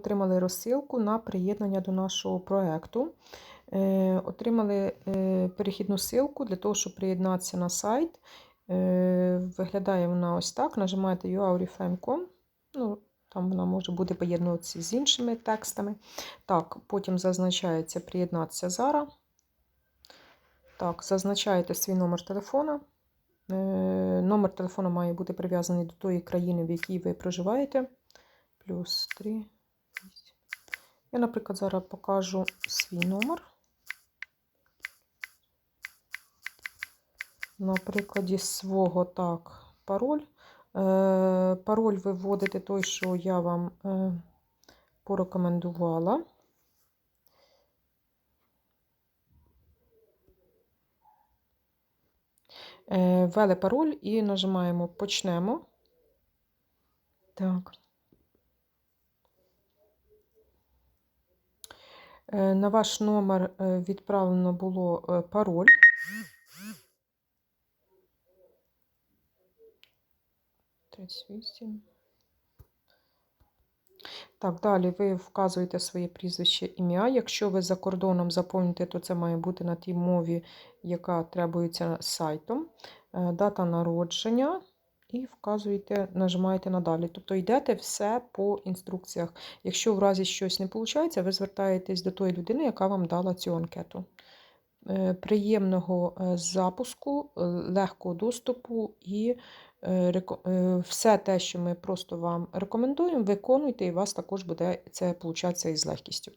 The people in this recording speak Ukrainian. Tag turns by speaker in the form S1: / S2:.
S1: Отримали розсилку на приєднання до нашого проєкту. Е, Отримали е, перехідну ссылку для того, щоб приєднатися на сайт. Е, Виглядає вона ось так. Нажимаєте UAuriflame.com. Ну, там вона може бути поєднуватися з іншими текстами. Так, потім зазначається приєднатися зараз. Так, зазначаєте свій номер телефона. Номер телефона має бути прив'язаний до тої країни, в якій ви проживаєте. Плюс 3. Я, наприклад, зараз покажу свій номер. На прикладі свого так, пароль. Е, Пароль ви вводите той, що я вам е, порекомендувала. Е, Ввели пароль і нажимаємо Почнемо. Так. На ваш номер е, відправлено було е, пароль. Так, далі ви вказуєте своє прізвище ім'я. Якщо ви за кордоном заповните, то це має бути на тій мові, яка требується сайтом. Е, Дата народження. І вказуєте, нажимаєте надалі. Тобто йдете все по інструкціях. Якщо в разі щось не виходить, ви звертаєтесь до тої людини, яка вам дала цю анкету. Е, Приємного е, запуску, е, легкого доступу і все те, що ми просто вам рекомендуємо, виконуйте, і у вас також буде це получатися із легкістю.